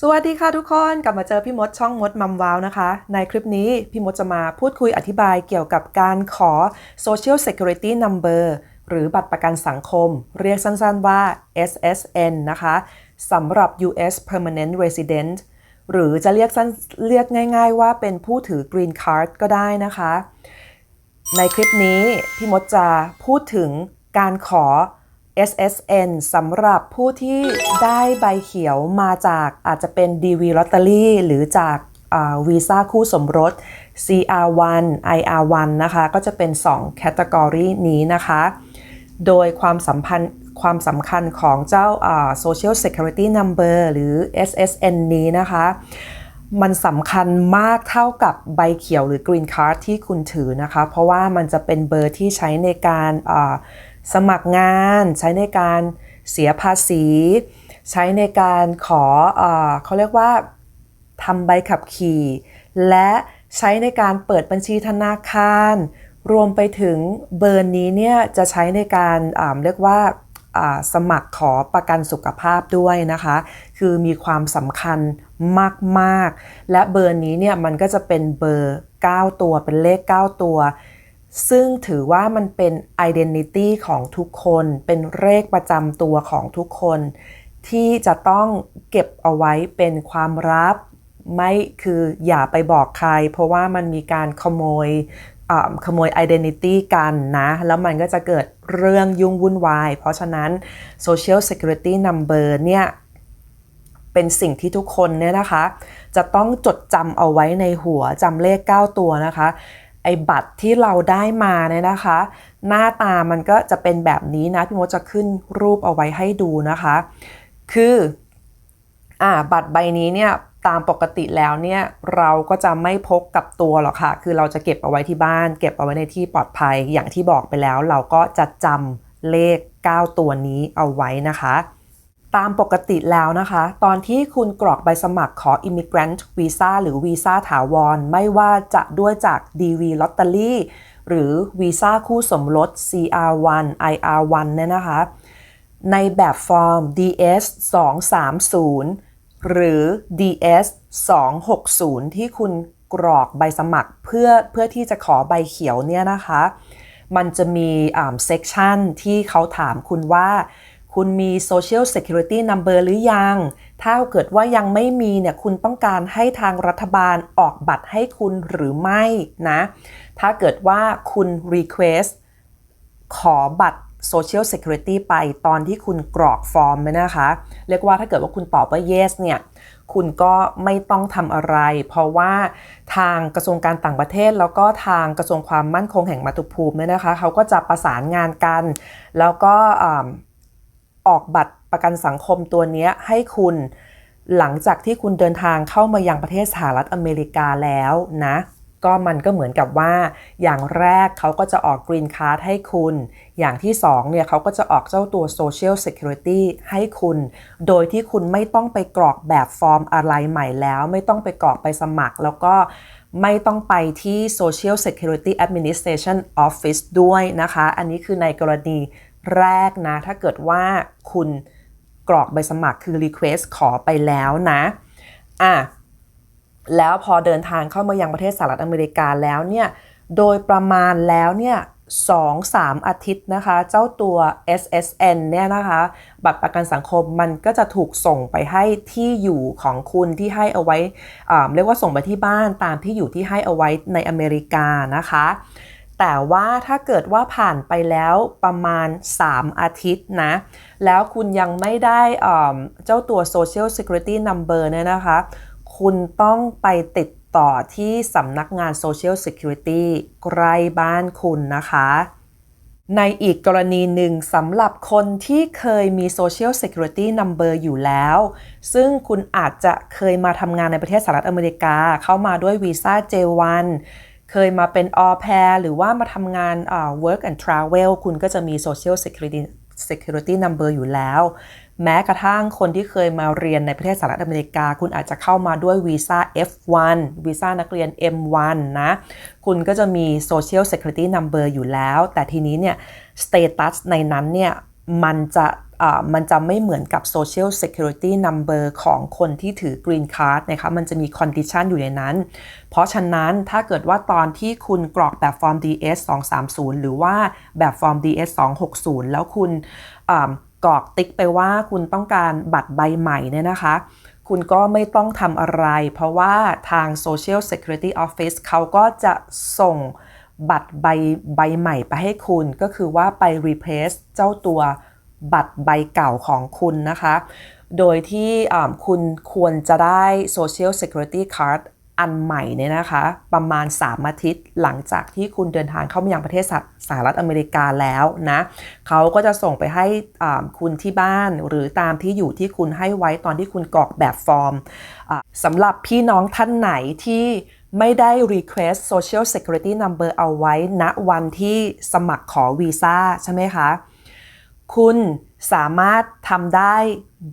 สวัสดีค่ะทุกคนกลับมาเจอพี่มดช่องมดมัมว้าวนะคะ ในคลิปนี้พี่มดจะมาพูดคุยอธิบายเกี่ยวกับการขอ Social Security Number หรือบัตรประกันสังคม เรียกสั้นๆว่า SSN นะคะสำหรับ US Permanent Resident หรือจะเรียกสั้นเรียกง่าย ๆ ว่าเป็นผู้ถือ Green Card ก็ได้นะคะ ในคลิปนี้พี่มดจะพูดถึงการขอ SSN สำหรับผู้ที่ได้ใบเขียวมาจากอาจจะเป็น DV Lottery หรือจากวีซ่าคู่สมรส CR1 IR1 นะคะ ก็จะเป็น 2 แคตตากรีนี้นะคะ โดยความสัมพันธ์ความสำคัญของเจ้า Social Security Number หรือ SSN นี้นะคะ มันสำคัญมากเท่ากับใบเขียวหรือ Green Card ที่คุณถือนะคะ เพราะว่ามันจะเป็นเบอร์ที่ใช้ในการ สมัครงานใช้ในการเสียภาษี ใช้ในการขออเขาเรียกว่าทำใบขับขี่ และใช้ในการเปิดบัญชีธนาคาร รวมไปถึงเบอร์นี้เนี่ยจะใช้ในการเรียกว่าสมัครขอประกันสุขภาพด้วยนะคะ คือมีความสำคัญมาก ๆ และเบอร์นี้เนี่ยมันก็จะเป็นเบอร์ 9 ตัวเป็นเลข 9 ตัว ซึ่งถือว่ามันเป็น identity ของทุกคนเป็นเลขประจำตัวของทุกคน ที่จะต้องเก็บเอาไว้เป็นความลับ ไม่คืออย่าไปบอกใคร เพราะว่ามันมีการขโมยขโมย identity กันนะ แล้วมันก็จะเกิดเรื่องยุ่งวุ่นวาย เพราะฉะนั้น social security number เนี่ยเป็นสิ่งที่ทุกคนเนี่ยนะคะ จะต้องจดจำเอาไว้ในหัวจำเลข 9 ตัวนะคะ ไอ้บัตรที่เราได้มาเนี่ยนะคะ หน้าตามันก็จะเป็นแบบนี้นะ พี่มดจะขึ้นรูปเอาไว้ให้ดูนะคะ คืออ่าบัตรใบนี้เนี่ยตามปกติแล้วเนี่ยเราก็จะไม่พกกับตัวหรอกค่ะ คือเราจะเก็บเอาไว้ที่บ้าน เก็บเอาไว้ในที่ปลอดภัยอย่างที่บอกไปแล้ว เราก็จะจำเลข 9 ตัวนี้เอาไว้นะคะ ตามปกติแล้วนะคะ ตอนที่คุณกรอกใบสมัครขอ Immigrant Visa หรือวีซ่าถาวร ไม่ว่าจะด้วยจาก DV Lottery หรือวีซ่าคู่สมรส CR1 IR1 เนี่ยนะคะ ในแบบฟอร์ม DS 230หรือ DS 260ที่คุณกรอกใบสมัครเพื่อเพื่อที่จะขอใบเขียวเนี่ยนะคะ มันจะมีอ่าเซกชันที่เขาถามคุณว่า คุณมี Social Security Number หรือยัง ถ้าเกิดว่ายังไม่มีเนี่ยคุณต้องการให้ทางรัฐบาลออกบัตรให้คุณหรือไม่นะ ถ้าเกิดว่าคุณ request ขอบัตร Social Security ไปตอนที่คุณกรอกฟอร์มนะคะ เรียกว่าถ้าเกิดว่าคุณตอบว่า yes เนี่ย คุณก็ไม่ต้องทำอะไร เพราะว่าทางกระทรวงการต่างประเทศ แล้วก็ทางกระทรวงความมั่นคงแห่งมาตุภูมิเนี่ยนะคะ เขาก็จะประสานงานกัน แล้วก็ ออกบัตรประกันสังคมตัวนี้ให้คุณหลังจากที่คุณเดินทางเข้ามายังประเทศสหรัฐอเมริกาแล้วนะ ก็มันก็เหมือนกับว่า อย่างแรกเขาก็จะออกกรีนคาร์ดให้คุณ อย่างที่สองเนี่ยเขาก็จะออกเจ้าตัว Social Security ให้คุณ โดยที่คุณไม่ต้องไปกรอกแบบฟอร์มอะไรใหม่แล้ว ไม่ต้องไปกรอกไปสมัคร แล้วก็ไม่ต้องไปที่ Social Security Administration Office ด้วยนะคะ อันนี้คือในกรณี แรกนะ ถ้าเกิดว่าคุณกรอกใบสมัครคือ Request ขอไปแล้วนะอะแล้วพอเดินทางเข้ามายังประเทศสหรัฐอเมริกาแล้วเนี่ย โดยประมาณแล้วเนี่ยสองสามอาทิตย์นะคะ เจ้าตัว SSN เนี่ยนะคะ บัตรประกันสังคมมันก็จะถูกส่งไปให้ที่อยู่ของคุณที่ให้เอาไว้เรียกว่าส่งไปที่บ้านตามที่อยู่ที่ให้เอาไว้ในอเมริกานะคะ แต่ว่าถ้าเกิดว่าผ่านไปแล้วประมาณ 3 อาทิตย์นะ แล้วคุณยังไม่ได้เจ้าตัว Social Security Number เนี่ยนะคะ คุณต้องไปติดต่อที่สำนักงาน Social Security ใกล้บ้านคุณนะคะ ในอีกกรณีหนึ่งสำหรับคนที่เคยมี Social Security Number อยู่แล้ว ซึ่งคุณอาจจะเคยมาทำงานในประเทศสหรัฐอเมริกา เข้ามาด้วยวีซ่า J1 เคยมาเป็นออแพรหรือว่ามาทำงาน work and travel คุณก็จะมี social security security number อยู่แล้ว แม้กระทั่งคนที่เคยมาเรียนในประเทศสหรัฐอเมริกา คุณอาจจะเข้ามาด้วยวีซ่า F1 วีซ่านักเรียน M1 นะ คุณก็จะมี social security number อยู่แล้ว แต่ทีนี้เนี่ย status ในนั้นเนี่ย มันจะ มันจะไม่เหมือนกับ Social Security Number ของคนที่ถือ Green Card นะคะ มันจะมี condition อยู่ในนั้น เพราะฉะนั้นถ้าเกิดว่าตอนที่คุณกรอกแบบฟอร์ม DS 230 หรือว่าแบบฟอร์ม DS 260 แล้วคุณกรอกติ๊กไปว่าคุณต้องการบัตรใบใหม่เนี่ยนะคะ คุณก็ไม่ต้องทำอะไร เพราะว่าทาง Social Security Office เขาก็จะส่งบัตรใบใบใหม่ไปให้คุณ ก็คือว่าไป replace เจ้าตัว บัตรใบเก่าของคุณนะคะ โดยที่คุณควรจะได้ Social Security Card อันใหม่เนี่ยนะคะ ประมาณ 3 อาทิตย์หลังจากที่คุณเดินทางเข้ามายังประเทศสหรัฐอเมริกาแล้วนะเขาก็จะส่งไปให้คุณที่บ้านหรือตามที่อยู่ที่คุณให้ไว้ตอนที่คุณกรอกแบบฟอร์มสำหรับพี่น้องท่านไหนที่ไม่ได้ request social security number เอาไว้ณวันที่สมัครขอวีซ่าใช่ไหมคะ คุณสามารถทำได้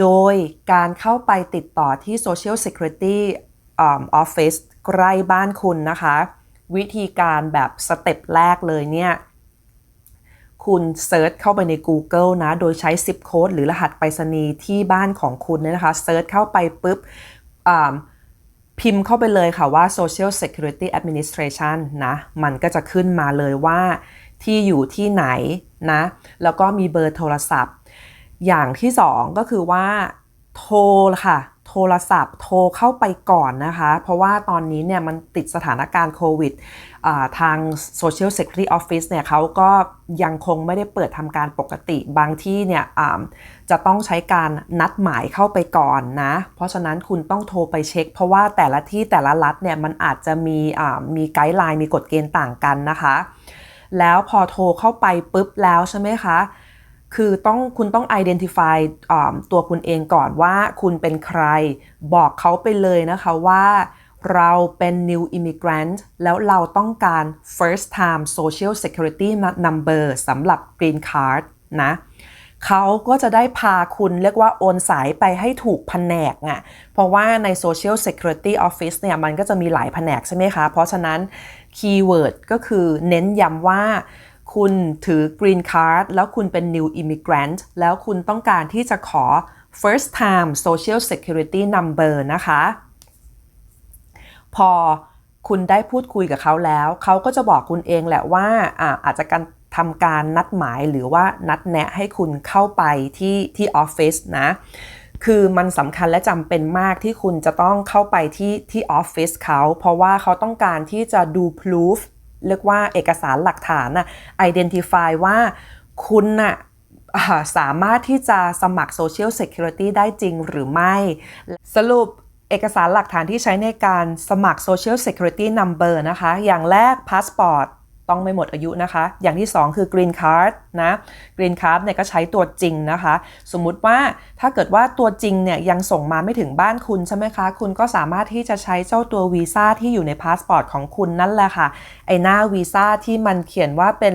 โดยการเข้าไปติดต่อที่ social security office ใกล้บ้านคุณนะคะ วิธีการแบบสเต็ปแรกเลยเนี่ย คุณเซิร์ชเข้าไปใน Google นะ โดยใช้ zip code หรือรหัสไปรษณีย์ที่บ้านของคุณเนี่ยนะคะเซิร์ชเข้าไปปุ๊บพิมพ์เข้าไปเลยค่ะว่า Social Security Administration นะ มันก็จะขึ้นมาเลยว่าที่อยู่ที่ไหน นะแล้วก็มีเบอร์โทรศัพท์ อย่างที่สองก็คือว่าโทรค่ะ โทรศัพท์โทรเข้าไปก่อนนะคะ เพราะว่าตอนนี้เนี่ยมันติดสถานการณ์โควิดทาง Social Security Office เนี่ยเขาก็ยังคงไม่ได้เปิดทำการปกติบางที่เนี่ยจะต้องใช้การนัดหมายเข้าไปก่อนนะ เพราะฉะนั้นคุณต้องโทรไปเช็ค เพราะว่าแต่ละที่แต่ละรัฐเนี่ยมันอาจจะมีมีไกด์ไลน์มีกฎเกณฑ์ต่างกันนะคะ แล้วพอโทรเข้าไปปุ๊บแล้วใช่ไหมคะ คือต้องคุณต้อง identify ตัวคุณเองก่อนว่าคุณเป็นใคร บอกเขาไปเลยนะคะว่าเราเป็น new immigrant แล้วเราต้องการ first time social security number สำหรับ green card นะเขาก็จะได้พาคุณเรียกว่าโอนสายไปให้ถูกแผนกอะเพราะว่าใน Social Security Office เนี่ยมันก็จะมีหลายแผนกใช่ไหมคะ เพราะฉะนั้น คีย์เวิร์ดก็คือเน้นย้ำว่า คุณถือ Green Card แล้วคุณเป็น New Immigrant แล้วคุณต้องการที่จะขอ First Time Social Security Number นะคะ พอคุณได้พูดคุยกับเขาแล้ว เขาก็จะบอกคุณเองแหละว่าอาอาจจะการทำการนัดหมายหรือว่านัดแนะให้คุณเข้าไปที่ที่ออฟฟิศนะ คือมันสำคัญและจำเป็นมากที่คุณจะต้องเข้าไปที่ที่ออฟฟิศเขา เพราะว่าเขาต้องการที่จะดูพ o ูฟเรียกว่าเอกสารหลักฐานน่ะ identify ว่าคุณน่ะสามารถที่จะสมัคร Social Security ได้จริงหรือไม่ สรุปเอกสารหลักฐานที่ใช้ในการสมัคร Social Security Number นะคะ อย่างแรกพาสปอร์ต ต้องไม่หมดอายุนะคะ อย่างที่ 2 คือ Green Card นะ Green Card เนี่ยก็ใช้ตัวจริงนะคะ สมมุติว่าถ้าเกิดว่าตัวจริงเนี่ยยังส่งมาไม่ถึงบ้านคุณใช่ไหมคะ คุณก็สามารถที่จะใช้เจ้าตัววีซ่าที่อยู่ในพาสปอร์ตของคุณนั่นแหละค่ะ ไอหน้าวีซ่าที่มันเขียนว่าเป็น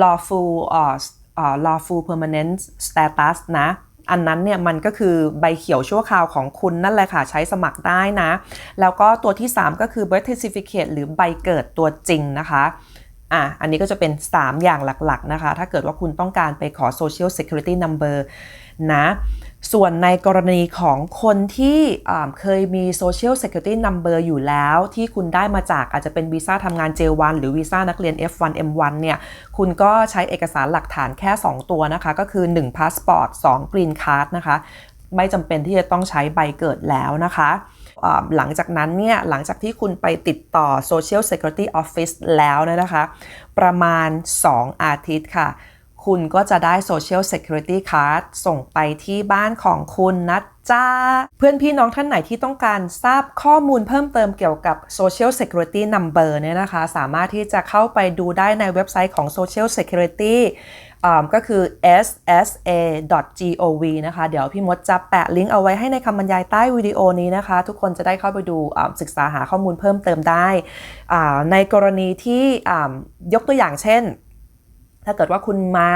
lawful เอ่อ lawful permanent status นะอันนั้นเนี่ยมันก็คือใบเขียวชั่วคราวของคุณนั่นแหละค่ะ ใช้สมัครได้นะ แล้วก็ตัวที่ 3 ก็คือ birth certificate หรือใบเกิดตัวจริงนะคะ อะอันนี้ก็จะเป็น 3 อย่างหลักๆนะคะ ถ้าเกิดว่าคุณต้องการไปขอ Social Security Number นะ ส่วนในกรณีของคนที่เคยมี Social Security Number อยู่แล้ว ที่คุณได้มาจากอาจจะเป็นวีซ่าทำงาน J1 หรือวีซ่านักเรียน F1 M1 เนี่ย คุณก็ใช้เอกสารหลักฐานแค่ 2 ตัวนะคะ ก็คือ1 Passport 2 Green Card นะคะ ไม่จำเป็นที่จะต้องใช้ใบเกิดแล้วนะคะ หลังจากนั้นเนี่ยหลังจากที่คุณไปติดต่อ Social Security Office แล้วนะคะ ประมาณ 2 อาทิตย์ค่ะ คุณก็จะได้ Social Security Card ส่งไปที่บ้านของคุณนะจ๊ะเพื่อนพี่น้องท่านไหนที่ต้องการทราบข้อมูลเพิ่มเติมเกี่ยวกับ Social Security Number เนี่ยนะคะ สามารถที่จะเข้าไปดูได้ในเว็บไซต์ของ Social Security ก็คือ ssa.gov นะคะ เดี๋ยวพี่มดจะแปะลิงก์เอาไว้ให้ในคำบรรยายใต้วิดีโอนี้นะคะ ทุกคนจะได้เข้าไปดูศึกษาหาข้อมูลเพิ่มเติมได้ ในกรณีที่ยกตัวอย่างเช่น ถ้าเกิดว่าคุณมา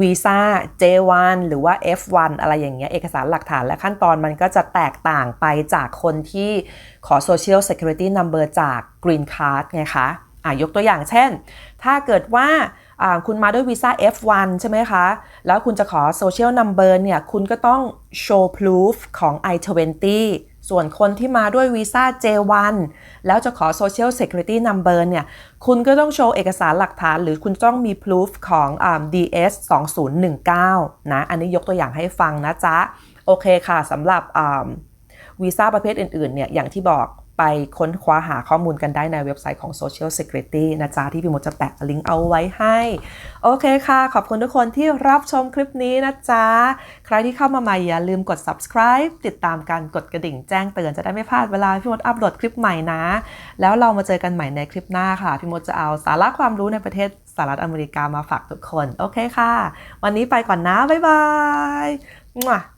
วีซ่า J1 หรือว่า F1 อะไรอย่างเงี้ยเอกสารหลักฐานและขั้นตอนมันก็จะแตกต่างไปจากคนที่ขอ Social Security Number จาก Green Card ไงคะะยกตัวอย่างเช่น ถ้าเกิดว่าอ่าคุณมาด้วยวีซ่า F1 ใช่ไหมคะ แล้วคุณจะขอ Social Number เนี่ย คุณก็ต้อง show proof ของ I-20 ส่วนคนที่มาด้วยวีซ่า J1 แล้วจะขอ Social Security Number เนี่ย คุณก็ต้องโชว์เอกสารหลักฐาน หรือคุณต้องมี proof ของอ DS 2019 นะ อันนี้ยกตัวอย่างให้ฟังนะจ๊ะ โอเคค่ะสำหรับวีซ่าประเภทอื่นๆ เนี่ย อย่างที่บอก ไปค้นคว้าหาข้อมูลกันได้ในเว็บไซต์ของ Social Security นะจ๊ะ ที่พี่มดจะแปะลิงก์เอาไว้ให้ โอเคค่ะ ขอบคุณทุกคนที่รับชมคลิปนี้นะจ๊ะ ใครที่เข้ามาใหม่อย่าลืมกด subscribe ติดตามการกดกระดิ่งแจ้งเตือนจะได้ไม่พลาดเวลาพี่มดอัปโหลดคลิปใหม่นะ แล้วเรามาเจอกันใหม่ในคลิปหน้าค่ะ พี่มดจะเอาสาระความรู้ในประเทศสหรัฐอเมริกามาฝากทุกคน โอเคค่ะ วันนี้ไปก่อนนะ บ๊ายบาย